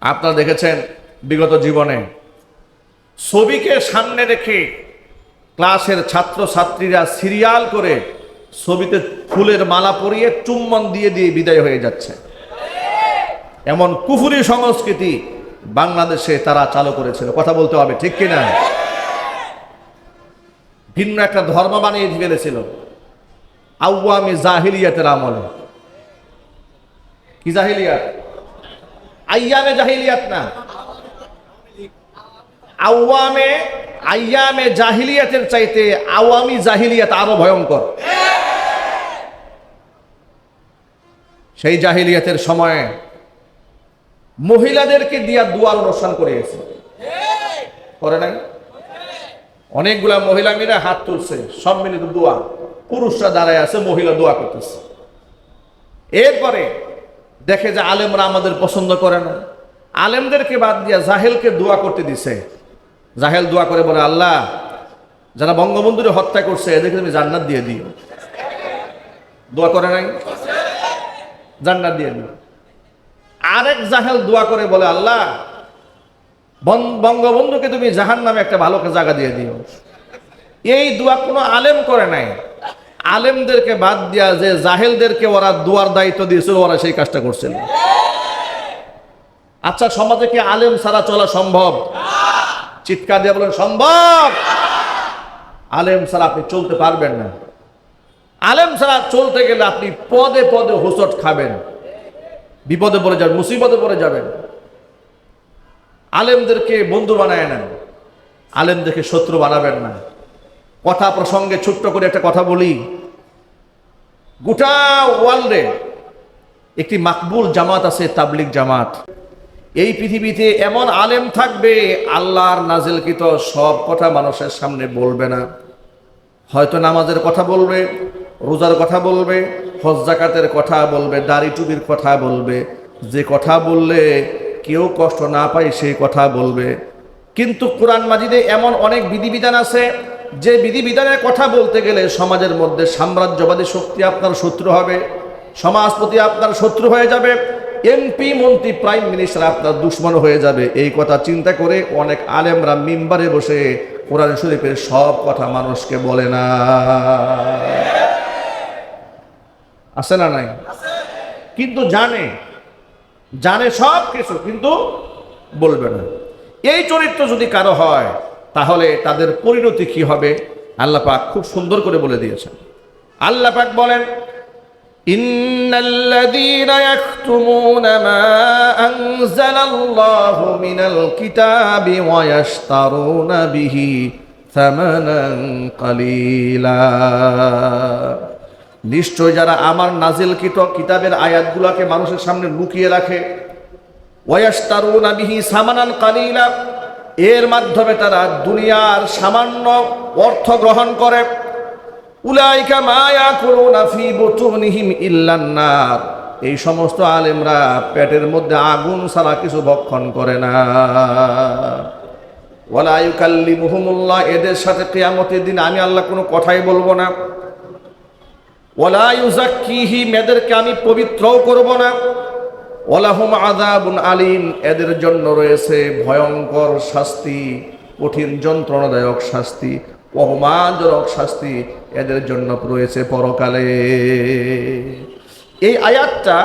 আপনারা দেখেছেন বিগত জীবনে ছবিকে সামনে রেখে ক্লাসের ছাত্র ছাত্রীরা সিরিয়াল করে ছবিতে ফুলের মালা পরিয়ে চুম্বন দিয়ে দিয়ে বিদায় হয়ে যাচ্ছে। এমন কুফুরি সংস্কৃতি বাংলাদেশে তারা চালু করেছিল। কথা বলতে হবে, ঠিক কিনা? ভিন্ন একটা ধর্ম বানিয়ে ফেলেছিল। আউয়ামি জাহিলিয়াতের আমলে। কি জাহিলিয়াত? আইয়ামে জাহিলিয়াত না। আওয়ামে আইয়ামে জাহিলিয়াতের চাইতে আওয়ামী জাহিলিয়াত আরও ভয়ঙ্কর। সেই জাহিলিয়াতের সময়ে মহিলাদেরকে দিয়া দুয়ার অনুষ্ঠান করিয়েছে। করে নাই? অনেকগুলা মহিলা মিলে হাত তুলছে, সব সম্মিলিত দোয়া। পুরুষরা দাঁড়ায় আছে, মহিলা দোয়া করতেছে। এরপরে দেখে যে আলেমরা আমাদের পছন্দ করে না। আলেমদেরকে বাদ দিয়া জাহেলকে দোয়া করতে দিছে। জাহেল দোয়া করে বলে, আল্লাহ, যারা বঙ্গবন্ধুরে হত্যা করছে, এদেরকে তুমি জান্নাত দিয়ে দিও। দোয়া করে নাই? জান্নাত দিয়ে দিও আরেক জাহেল দোয়া করে বলে, আল্লাহ বঙ্গবন্ধুকে তুমি জাহান নামে একটা ভালো জায়গা দিয়ে দিও। এই দোয়া কোনো আলেম করে নাই। আলেমদেরকে বাদ দিয়া যে জাহেলদেরকে ওরা দুয়ার দায়িত্ব দিয়েছিল, ওরা সেই কাজটা করছিল। আচ্ছা সমাজে কি আলেম ছাড়া চলা সম্ভব? চিৎকার দিয়ে বলেন, সম্ভব! আলেম ছাড়া আপনি চলতে পারবেন না। আলেম ছাড়া চলতে গেলে আপনি পদে পদে হোসট খাবেন। বিপদে পড়ে যাবেন, মুসিবতে পড়ে যাবেন। আলেমদেরকে বন্ধু বানায় নেন। আলেমদেরকে শত্রু বানাবেন না। কথা প্রসঙ্গে ছোট্ট করে একটা কথা বলি। গোটা ওয়ার্ল্ডে একটি মাকবুল জামাত আছে তাবলিক জামাত। এই পৃথিবীতে এমন আলেম থাকবে, আল্লাহর নাজিলকৃত সব কথা মানুষের সামনে বলবে না। হয়তো নামাজের কথা বলবে, রোজার কথা বলবে, হজ, জাকাতের কথা বলবে, দাড়ি টুবির কথা বলবে। যে কথা বললে কেউ কষ্ট না পায়, সেই কথা বলবে। কিন্তু কোরআন মাজিদে এমন অনেক বিধিবিধান আছে যে বিধিবিধানের কথা বলতে গেলে সমাজের মধ্যে সাম্রাজ্যবাদী শক্তি আপনার শত্রু হবে, সমাজপতি আপনার শত্রু হয়ে যাবে এমপি মন্ত্রী প্রাইম মিনিস্টার আপনার দুশ্মন হয়ে যাবে। এই কথা চিন্তা করে অনেক আলেমরা মিম্বারে বসে কোরআন শরীফের সব কথা মানুষকে বলে না। আছে না নাই? কিন্তু জানে জানে সব কিছু, কিন্তু বলবে না। এই চরিত্র যদি কারও হয় তাহলে তাদের পরিণতি কি হবে আল্লাহ পাক খুব সুন্দর করে বলে দিয়েছেন আল্লাহ পাক বলেন إن الذين يكتمون ما أنزل الله من الكتاب ويشترون به ثمنا قليلا নিশ্চয় যারা আমার নাজিলকৃত কিতাবের আয়াতগুলোকে মানুষের সামনে লুকিয়ে রাখে ওয়াস্তারুনা বিহি সামানান কালিলা এর মাধ্যমে তারা দুনিয়ার সামান্য অর্থ গ্রহণ করে। উলাইকা মায়া করুনা ফি বুতুনিহিম ইল্লান নার এই সমস্ত আলেমরা পেটের মধ্যে আগুন ছাড়া কিছু ভক্ষণ করে না। ওয়ালা ইউকাল্লিমুহুমুল্লাহ, এদের সাথে কিয়ামতের দিন আমি আল্লাহ কোনো কথাই বলব না। ওয়ালা ইউজাক্কিহিম, এদেরকে আমি পবিত্রও করব না। ওয়ালাহুম আদাবুন আলিম, এদের জন্য রয়েছে ভয়ঙ্কর শাস্তি, কঠিন যন্ত্রণাদায়ক শাস্তি, অপমানজনক শাস্তি, এদের জন্য রয়েছে পরকালে। এই আয়াতটা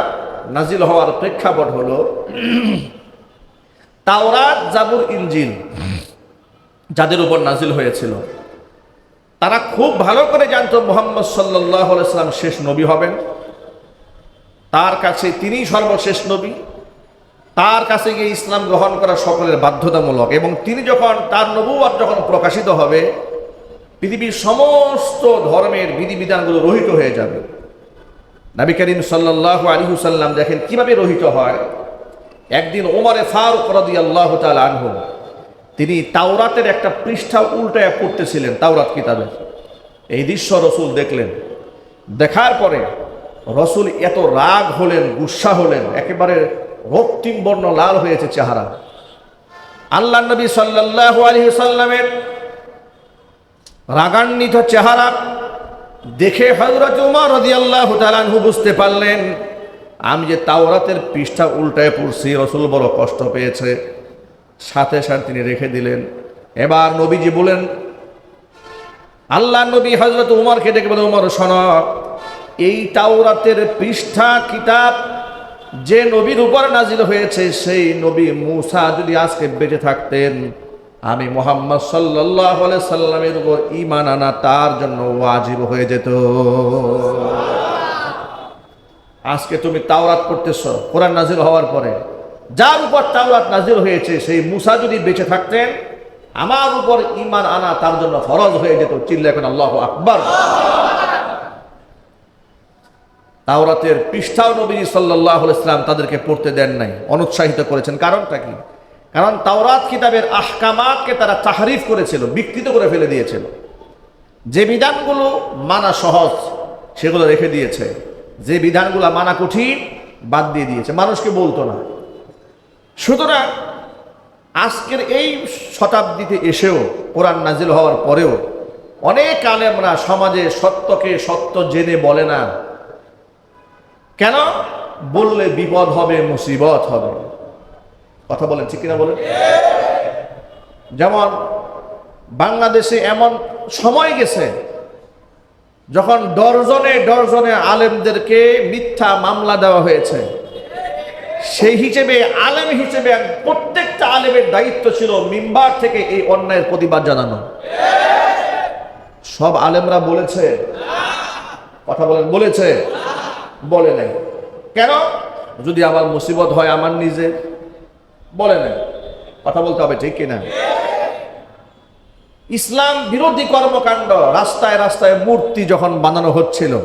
নাজিল হওয়ার প্রেক্ষাপট হলো, তাওরাত, জাবুর ইঞ্জিল যাদের উপর নাজিল হয়েছিল, তারা খুব ভালো করে জানতো মোহাম্মদ সাল্লাহ সাল্লাম শেষ নবী হবেন। তার কাছে তিনি সর্বশেষ নবী। তার কাছে গিয়ে ইসলাম গ্রহণ করা সকলের বাধ্যতামূলক। এবং তিনি যখন তার নবুয়াদ যখন প্রকাশিত হবে, পৃথিবীর সমস্ত ধর্মের বিধিবিধানগুলো রহিত হয়ে যাবে। নবী করিম সাল্লাহ আলিহুসাল্লাম দেখেন কীভাবে রহিত হয়। একদিন ওমরে ফারুক রদি আল্লাহ তাল আনহু, তিনি তাওরাতের একটা পৃষ্ঠা উল্টায় পড়তেছিলেন তাওরাত কিতাবে। এই দৃশ্য রসুল দেখলেন। দেখার পরে রসুল এত রাগ হলেন, গুসা হলেন, একেবারে রক্তিম বর্ণ লাল হয়েছে চেহারা। আল্লাহ নবী সাল্লাহ আলী সাল্লামের রাগান্বিত চেহারা দেখে হজরত উমর রদিয়াল্লাহু তাআলাহু বুঝতে পারলেন, আমি যে তাওরাতের পৃষ্ঠা উল্টায় পড়ছি, রসুল বড় কষ্ট পেয়েছে। সাথে সাথে তিনি রেখে দিলেন। এবার নবীজি বলেন আল্লাহ নবী হজরত উমরকে বলে, উমর, শোন এই তাওরাতের পৃষ্ঠা, কিতাব যে নবীর উপর নাজিল হয়েছে, সেই নবী মুসা যদি আজকে বেঁচে থাকতেন, আমি মোহাম্মদ সাল্লাহ সাল্লামের উপর ইমান আনা তার জন্য ওয়াজিব হয়ে যেত। আজকে তুমি তাওরাত করতেছ কোরআন নাজিল হওয়ার পরে, যার উপর তাওরাত নাজিল হয়েছে, সেই মুসা যদি বেঁচে থাকতেন, আমার উপর ইমান আনা তার জন্য ফরজ হয়ে যেত। চিল্লা এখন আল্লাহ আকবর। তাওরাতের পৃষ্ঠাও নবী সাল্লাহ ইসলাম তাদেরকে পড়তে দেন নাই, অনুৎসাহিত করেছেন। কারণটা কি? কারণ তাওরাত কিতাবের আহকামাতকে তারা তাহারিফ করেছিল, বিকৃত করে ফেলে দিয়েছিল। যে বিধানগুলো মানা সহজ, সেগুলো রেখে দিয়েছে। যে বিধানগুলো মানা কঠিন, বাদ দিয়ে দিয়েছে। মানুষকে বলতো না। সুতরাং আজকের এই শতাব্দীতে এসেও, কোরআন নাজিল হওয়ার পরেও অনেক আলেমরা সমাজে সত্যকে সত্য জেনে বলে না। কেন? বললে বিপদ হবে, মুসিবত হবে। কথা বলেন, ঠিক কিনা বলেন? যেমন বাংলাদেশে এমন সময় গেছে, যখন ডরজনে ডরজনে আলেমদেরকে মিথ্যা মামলা দেওয়া হয়েছে। সেই হিসেবে, আলেম হিসেবে প্রত্যেকটা আলেমের দায়িত্ব ছিল মিম্বার থেকে এই অন্যায়ের প্রতিবাদ জানানো। সব আলেমরা বলেছে, কথা বলেন, বলেছে। বলে নাই। কেন? যদি আমার মুসিবত হয় আমার নিজে, বলে নাই। কথা বলতে হবে, ঠিক কিনা? ইসলাম বিরোধী কর্মকাণ্ড, রাস্তায় রাস্তায় মূর্তি যখন বানানো হচ্ছিল,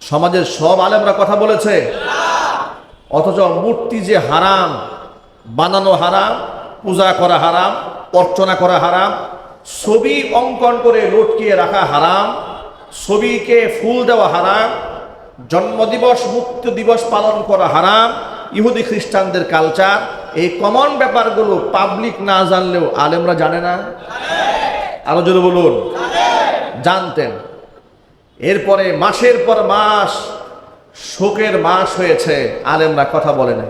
সমাজের সব আলেমরা কথা বলেছে। অথচ মূর্তি যে হারাম, বানানো হারাম, পূজা করা হারাম, অর্চনা করা হারাম, ছবি অঙ্কন করে লটকিয়ে রাখা হারাম, ছবিকে ফুল দেওয়া হারাম জন্মদিবস, মুক্তি দিবস পালন করা হারাম, ইহুদি খ্রিস্টানদের কালচার। এই কমন ব্যাপারগুলো পাবলিক না জানলেও আলেমরা জানে না। আরও যদি বলুন। জানতেন। এরপরে মাসের পর মাস শোকের মাস হয়েছে, আলেমরা কথা বলে নাই।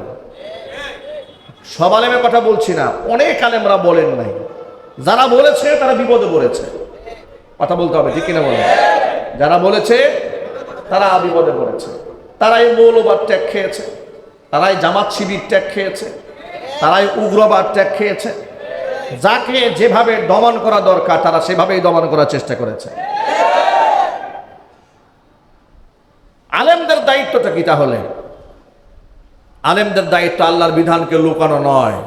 সব আলেমের কথা বলছি না, অনেক আলেমরা বলেন নাই। যারা বলেছে তারা বিপদে পড়েছে। কথা বলতে হবে, ঠিক কিনা বলেন? যারা বলেছে তারা বিপদে পড়েছে। তারাই মৌলবাদ ট্যাগ খেয়েছে। তারাই জামাত শিবির ট্যাগ খেয়েছে। তারাই উগ্রবাদ ট্যাগ খেয়েছে। যাকে যেভাবে দমন করা দরকার, তারা সেভাবেই দমন করার চেষ্টা করেছে। আলেমদের দায়িত্বটা কি তাহলে? আলেমদের দায়িত্ব আল্লাহর বিধানকে লুকানো নয়।